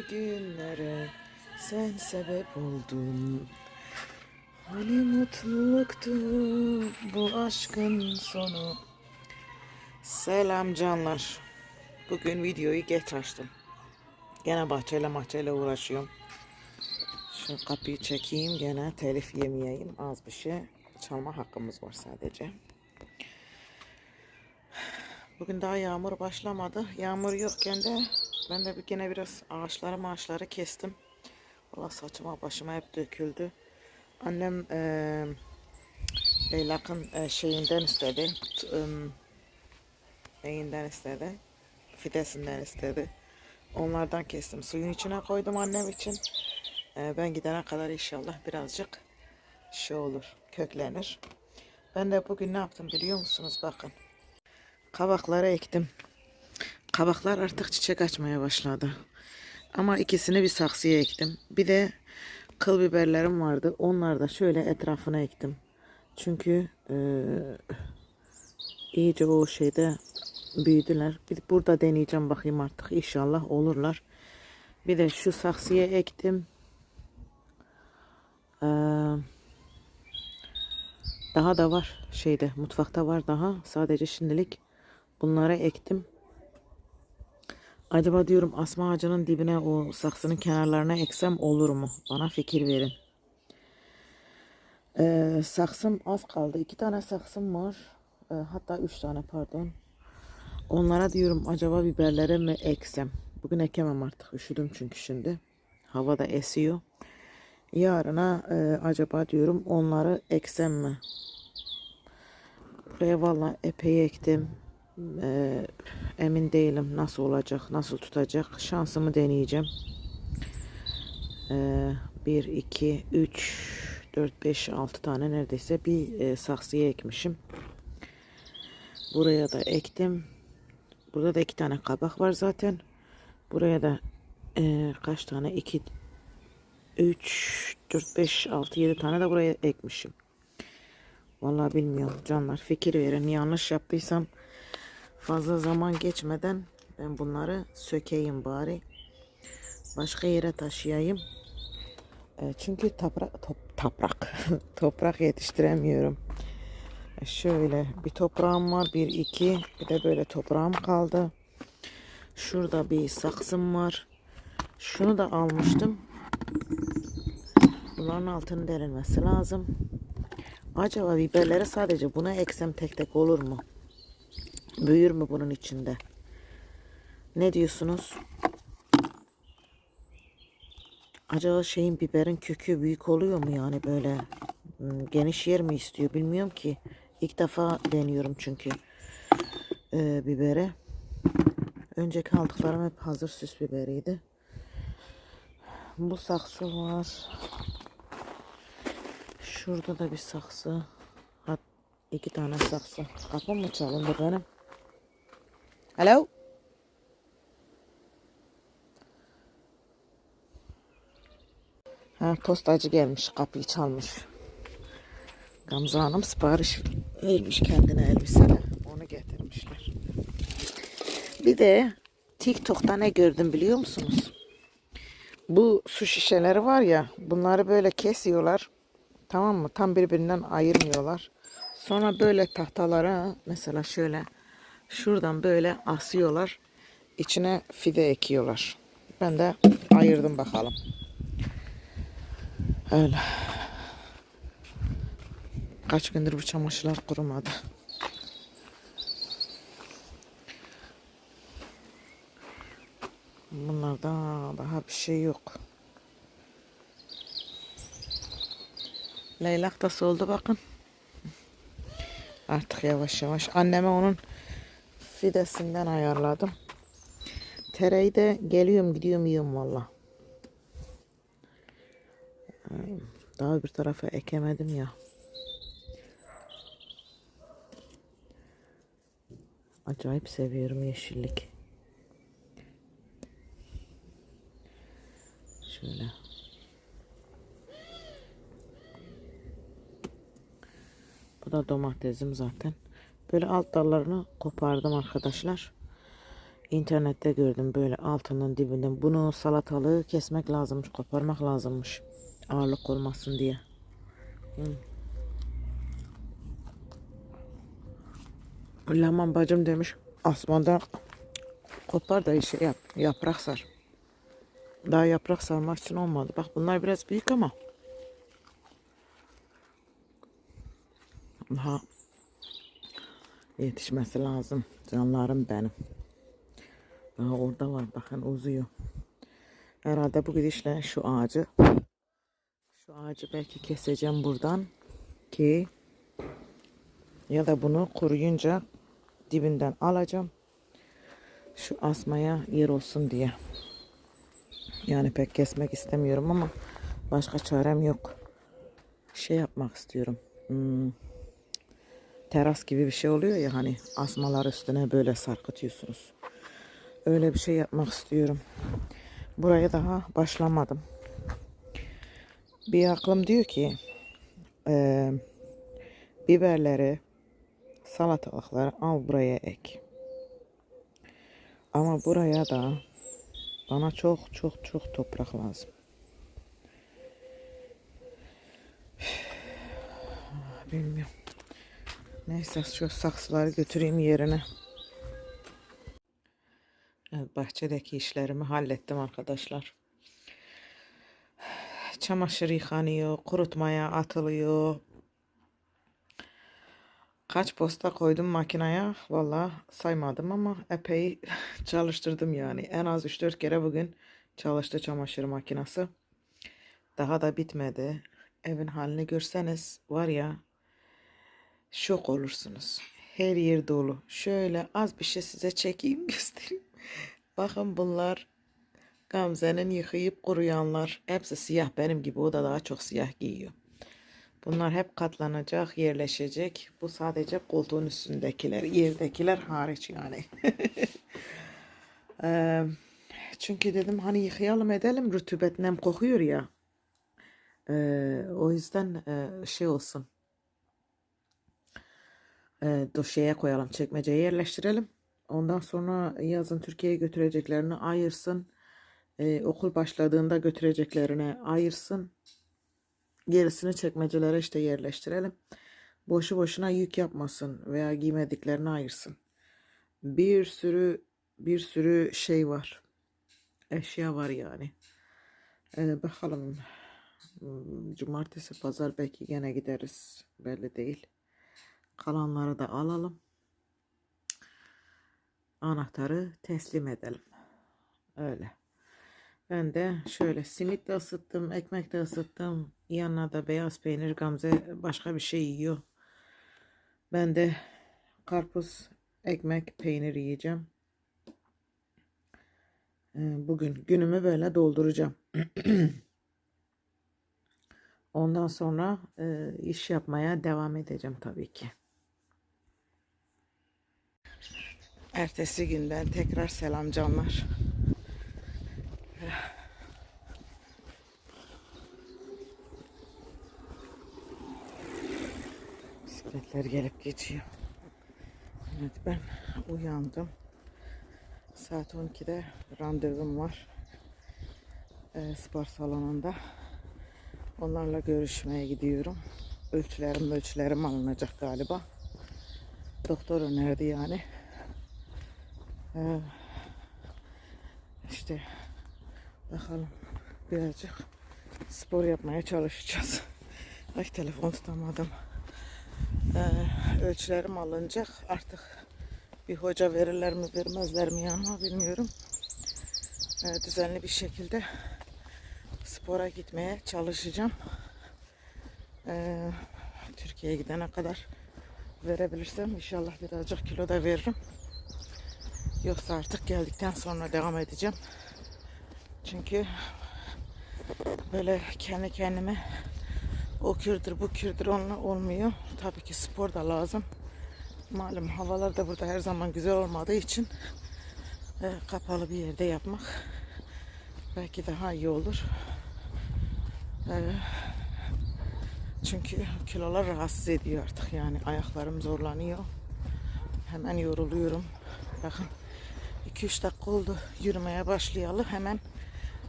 günlere sen sebep oldun. Hani mutluluktu bu aşkın sonu. Selam canlar. Bugün videoyu geç açtım. Gene bahçeyle mahçeyle uğraşıyorum. Şu kapıyı çekeyim gene telif yemeyeyim. Az bir şey çalma hakkımız var sadece. Bugün daha yağmur başlamadı. Yağmur yokken de ben de bir gene biraz ağaçları maaşları kestim. Valla saçıma başıma hep döküldü. Annem eee Leylak'ın eee, şeyinden istedi. Im, neyinden istedi? Fidesinden istedi. Onlardan kestim. Suyun içine koydum annem için. Eee, ben gidene kadar inşallah birazcık şey olur, köklenir. Ben de bugün ne yaptım biliyor musunuz? Bakın. Kabakları ektim. Kabaklar artık çiçek açmaya başladı. Ama ikisini bir saksıya ektim. Bir de kıl biberlerim vardı. Onları da şöyle etrafına ektim. Çünkü eee, iyice o şeyde büyüdüler. Bir burada deneyeceğim bakayım artık. İnşallah olurlar. Bir de şu saksıya ektim. Eee, daha da var şeyde mutfakta var daha. Sadece şimdilik bunları ektim. Acaba diyorum asma ağacının dibine o saksının kenarlarına eksem olur mu? Bana fikir verin. Ee, saksım az kaldı. İki tane saksım var. Ee, hatta üç tane pardon. Onlara diyorum acaba biberlere mi eksem? Bugün ekemem artık. Üşüdüm çünkü şimdi. Hava da esiyor. Yarına e, acaba diyorum onları eksem mi? Buraya valla epey ektim. Ee, emin değilim nasıl olacak, nasıl tutacak. Şansımı deneyeceğim. Ee, 1, 2, 3, 4, 5, 6 tane neredeyse bir e, saksıya ekmişim. Buraya da ektim. Burada da iki tane kabak var zaten. Buraya da e, kaç tane? 2, 3, 4, 5, 6, 7 tane de buraya ekmişim. Vallahi bilmiyorum canlar fikir verin. Yanlış yaptıysam fazla zaman geçmeden ben bunları sökeyim bari. Başka yere taşıyayım. E, çünkü toprak top, toprak toprak yetiştiremiyorum. E, şöyle bir toprağım var. Bir iki bir de böyle toprağım kaldı. Şurada bir saksım var. Şunu da almıştım. Bunların altının delinmesi lazım. Acaba biberleri sadece buna eksem tek tek olur mu? Büyür mü bunun içinde? Ne diyorsunuz? Acaba şeyin biberin kökü büyük oluyor mu yani böyle hmm, geniş yer mi istiyor bilmiyorum ki. İlk defa deniyorum çünkü e, biberi. Önceki aldıklarım hep hazır süs biberiydi. Bu saksı var. Şurada da bir saksı. Hat iki tane saksı. Kapım mı çalındı benim? Alo? Ha, postacı gelmiş. Kapıyı çalmış. Gamze Hanım sipariş vermiş kendine elbise. Onu getirmişler. Bir de TikTok'ta ne gördüm biliyor musunuz? Bu su şişeleri var ya bunları böyle kesiyorlar. Tamam mı? Tam birbirinden ayırmıyorlar. Sonra böyle tahtalara mesela şöyle şuradan böyle asıyorlar. İçine fide ekiyorlar. Ben de ayırdım bakalım. Öyle. Kaç gündür bu çamaşırlar kurumadı. Bunlarda daha bir şey yok. Leylak da soldu bakın. Artık yavaş yavaş. Anneme onun fidesinden ayarladım. Tereyi de geliyorum gidiyorum yiyorum valla. Daha bir tarafa ekemedim ya. Acayip seviyorum yeşillik. Şöyle. Bu da domatesim zaten. Böyle alt dallarını kopardım arkadaşlar. İnternette gördüm böyle altının dibinden. Bunu salatalığı kesmek lazımmış, koparmak lazımmış. Ağırlık olmasın diye. Hı. Laman bacım demiş asmanda kopar da şey yap, yaprak sar. Daha yaprak sarmak için olmadı. Bak bunlar biraz büyük ama. Daha yetişmesi lazım. Canlarım benim. Daha orada var bakın uzuyor. Herhalde bu gidişle şu ağacı şu ağacı belki keseceğim buradan ki ya da bunu kuruyunca dibinden alacağım. Şu asmaya yer olsun diye. Yani pek kesmek istemiyorum ama başka çarem yok. Şey yapmak istiyorum. Hmm, teras gibi bir şey oluyor ya hani asmalar üstüne böyle sarkıtıyorsunuz. Öyle bir şey yapmak istiyorum. Buraya daha başlamadım. Bir aklım diyor ki eee, biberleri, salatalıkları al buraya ek. Ama buraya da bana çok çok çok toprak lazım. Bilmiyorum. Neyse şu saksıları götüreyim yerine. Evet, bahçedeki işlerimi hallettim arkadaşlar. Çamaşır yıkanıyor, kurutmaya atılıyor. Kaç posta koydum makineye valla saymadım ama epey çalıştırdım yani. En az 3-4 kere bugün çalıştı çamaşır makinesi. Daha da bitmedi. Evin halini görseniz var ya şok olursunuz. Her yer dolu. Şöyle az bir şey size çekeyim göstereyim. Bakın bunlar Gamze'nin yıkayıp kuruyanlar. Hepsi siyah benim gibi. O da daha çok siyah giyiyor. Bunlar hep katlanacak, yerleşecek. Bu sadece koltuğun üstündekiler, yerdekiler hariç yani. Eee, çünkü dedim hani yıkayalım edelim rutubet nem kokuyor ya. Eee, o yüzden eee, şey olsun. Eee döşeye koyalım, çekmeceye yerleştirelim. Ondan sonra yazın Türkiye'ye götüreceklerini ayırsın. Eee, okul başladığında götüreceklerine ayırsın. Gerisini çekmecelere işte yerleştirelim. Boşu boşuna yük yapmasın veya giymediklerini ayırsın. Bir sürü bir sürü şey var. Eşya var yani. Ee, bakalım. Hmm, Cumartesi pazar belki gene gideriz. Belli değil. Kalanları da alalım. Anahtarı teslim edelim. Öyle. Ben de şöyle simit de ısıttım, ekmek de ısıttım. Yanına da beyaz peynir Gamze başka bir şey yiyor. Ben de karpuz, ekmek, peynir yiyeceğim. Ee, Bugün günümü böyle dolduracağım. Ondan sonra e, iş yapmaya devam edeceğim tabii ki. Ertesi günden tekrar selam canlar. Bisikletler gelip geçiyor. Evet ben uyandım. Saat 12'de randevum var. Ee, spor salonunda. Onlarla görüşmeye gidiyorum. Ölçülerim ölçülerim alınacak galiba. Doktor önerdi yani. Ee, işte bakalım birazcık spor yapmaya çalışacağız. Ay telefon tutamadım. Ee, ölçülerim alınacak. Artık bir hoca verirler mi vermezler mi yanıma bilmiyorum. Ee, düzenli bir şekilde spora gitmeye çalışacağım. Ee, Türkiye'ye gidene kadar verebilirsem inşallah birazcık kilo da veririm. Yoksa artık geldikten sonra devam edeceğim. Çünkü böyle kendi kendime o kürdür bu kürdür onunla olmuyor. Tabii ki spor da lazım. Malum havalar da burada her zaman güzel olmadığı için e, kapalı bir yerde yapmak belki daha iyi olur. E, çünkü kilolar rahatsız ediyor artık yani ayaklarım zorlanıyor. Hemen yoruluyorum. Bakın 2-3 dakika oldu yürümeye başlayalı. Hemen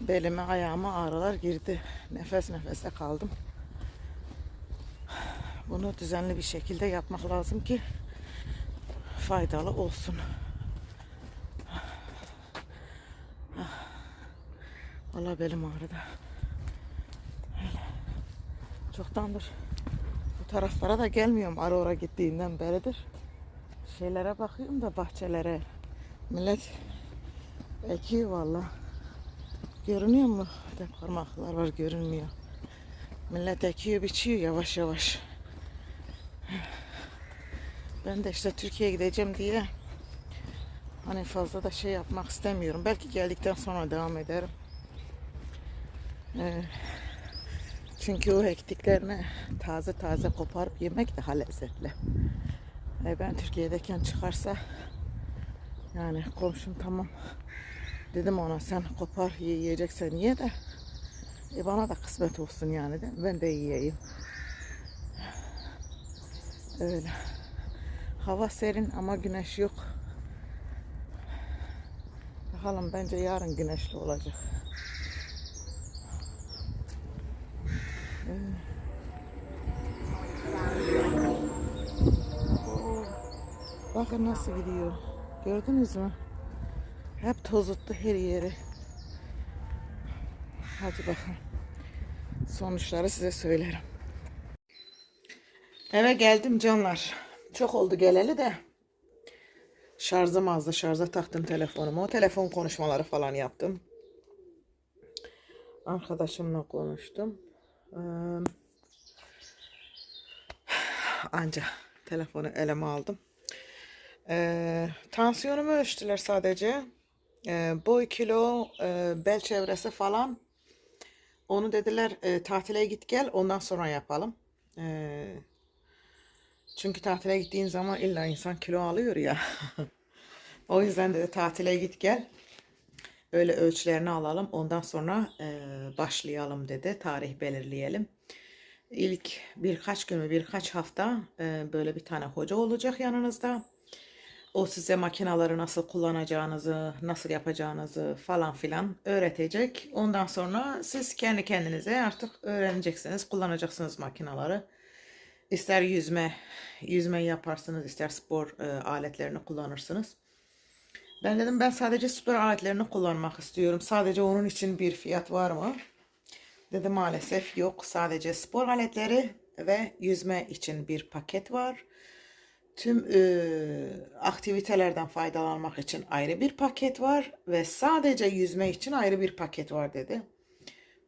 belime ayağıma ağrılar girdi. Nefes nefese kaldım. Bunu düzenli bir şekilde yapmak lazım ki faydalı olsun. Valla belim ağrıdı. Çoktandır bu taraflara da gelmiyorum Aurora gittiğinden beridir. Şeylere bakıyorum da bahçelere. Millet ekiyor valla. Görünüyor mu? De parmaklar var görünmüyor. Millet ekiyor biçiyor yavaş yavaş. Ben de işte Türkiye'ye gideceğim diye hani fazla da şey yapmak istemiyorum. Belki geldikten sonra devam ederim. Ee, çünkü o ektiklerini taze taze koparıp yemek daha lezzetli. Ee, ben Türkiye'deyken çıkarsa yani komşum tamam dedim ona sen kopar ye, yiyeceksen ye de e, bana da kısmet olsun yani de ben de yiyeyim. Öyle. Hava serin ama güneş yok. Bakalım bence yarın güneşli olacak. Oo, Bakın nasıl gidiyor. Gördünüz mü? Hep tozuttu her yeri. Hadi bakalım. Sonuçları size söylerim. Eve geldim canlar. Çok oldu geleli de. Şarjım azdı. Şarja taktım telefonumu. Telefon konuşmaları falan yaptım. Arkadaşımla konuştum. Ee, anca telefonu elime aldım. Ee, tansiyonumu ölçtüler sadece. Ee, boy, kilo, e, bel çevresi falan. Onu dediler e, tatile git gel ondan sonra yapalım. Ee, çünkü tatile gittiğin zaman illa insan kilo alıyor ya. o yüzden dedi tatile git gel. Öyle ölçülerini alalım. Ondan sonra e, başlayalım dedi. Tarih belirleyelim. İlk birkaç gün mü birkaç hafta e, böyle bir tane hoca olacak yanınızda. O size makinaları nasıl kullanacağınızı, nasıl yapacağınızı falan filan öğretecek. Ondan sonra siz kendi kendinize artık öğreneceksiniz, kullanacaksınız makinaları. İster yüzme, yüzme yaparsınız, ister spor e, aletlerini kullanırsınız. Ben dedim ben sadece spor aletlerini kullanmak istiyorum. Sadece onun için bir fiyat var mı? Dedi maalesef yok. Sadece spor aletleri ve yüzme için bir paket var. Tüm e, aktivitelerden faydalanmak için ayrı bir paket var ve sadece yüzme için ayrı bir paket var dedi.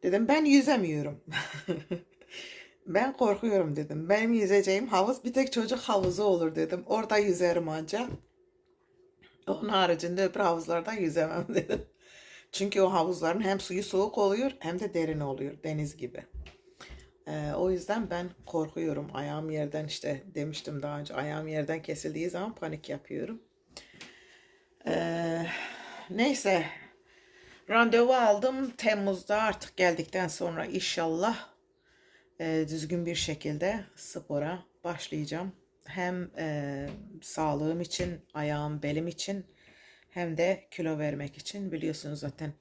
Dedim ben yüzemiyorum. ben korkuyorum dedim. Benim yüzeceğim havuz bir tek çocuk havuzu olur dedim. Orada yüzerim ancak. Onun haricinde öbür havuzlarda yüzemem dedim. Çünkü o havuzların hem suyu soğuk oluyor hem de derin oluyor deniz gibi. O yüzden ben korkuyorum. Ayağım yerden işte demiştim daha önce ayağım yerden kesildiği zaman panik yapıyorum. Ee, neyse randevu aldım Temmuz'da artık geldikten sonra inşallah e, düzgün bir şekilde spora başlayacağım. Hem e, sağlığım için, ayağım, belim için hem de kilo vermek için biliyorsunuz zaten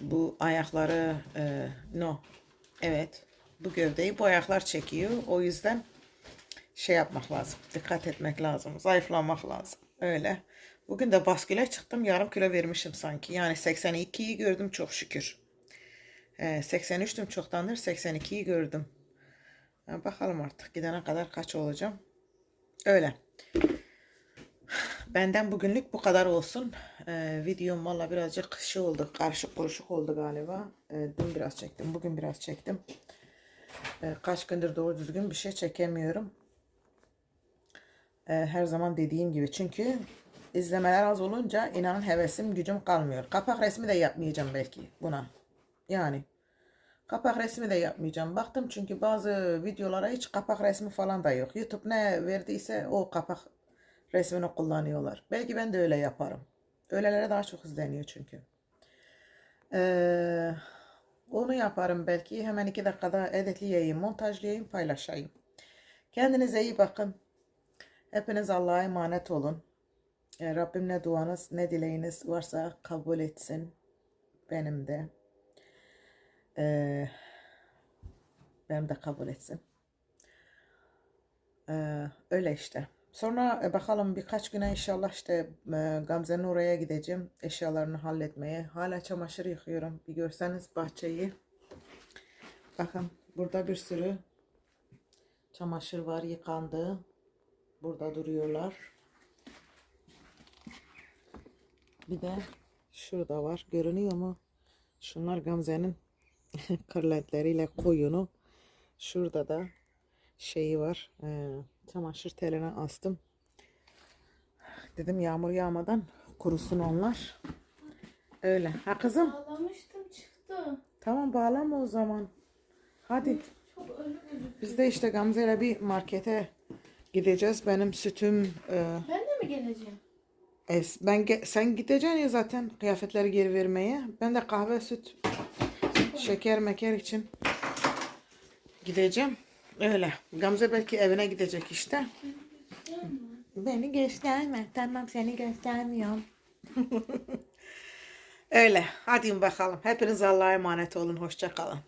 bu ayakları e, no evet bu gövdeyi bu ayaklar çekiyor. O yüzden şey yapmak lazım. Dikkat etmek lazım. Zayıflamak lazım. Öyle. Bugün de basküle çıktım. Yarım kilo vermişim sanki. Yani 82'yi gördüm çok şükür. Ee, 83'tüm çoktandır. 82'yi gördüm. Ya bakalım artık gidene kadar kaç olacağım. Öyle. Benden bugünlük bu kadar olsun. Ee, videom valla birazcık şey oldu. Karışık kuruşuk oldu galiba. Ee, dün biraz çektim. Bugün biraz çektim. Ee, kaç gündür doğru düzgün bir şey çekemiyorum. Ee, her zaman dediğim gibi. Çünkü izlemeler az olunca inanın hevesim gücüm kalmıyor. Kapak resmi de yapmayacağım belki buna. Yani kapak resmi de yapmayacağım. Baktım çünkü bazı videolara hiç kapak resmi falan da yok. YouTube ne verdiyse o kapak resmini kullanıyorlar. Belki ben de öyle yaparım. Öylelere daha çok izleniyor çünkü. Eee onu yaparım belki. Hemen iki dakikada editleyeyim, montajlayayım, paylaşayım. Kendinize iyi bakın. Hepiniz Allah'a emanet olun. E, Rabbim ne duanız ne dileğiniz varsa kabul etsin. Benim de. E, benim de kabul etsin. E, öyle işte. Sonra e, bakalım birkaç güne inşallah işte e, Gamze'nin oraya gideceğim. Eşyalarını halletmeye. Hala çamaşır yıkıyorum. Bir görseniz bahçeyi. Bakın burada bir sürü çamaşır var yıkandı. Burada duruyorlar. Bir de şurada var. Görünüyor mu? Şunlar Gamze'nin kırlentleriyle koyunu. Şurada da şeyi var. Ee, çamaşır teline astım. Dedim yağmur yağmadan kurusun onlar. Öyle. Ha kızım? Ağlamıştım çıktı. Tamam bağlama o zaman. Hadi. Çok ölü. Biz de işte Gamze'yle bir markete gideceğiz. Benim sütüm e, Ben de mi geleceğim? es- ben ge- sen gideceksin ya zaten kıyafetleri geri vermeye. Ben de kahve, süt, şeker, meker için gideceğim. Öyle. Gamze belki evine gidecek işte. Beni gösterme. Tamam seni göstermiyorum. Öyle. Hadi bakalım. Hepiniz Allah'a emanet olun. Hoşça kalın.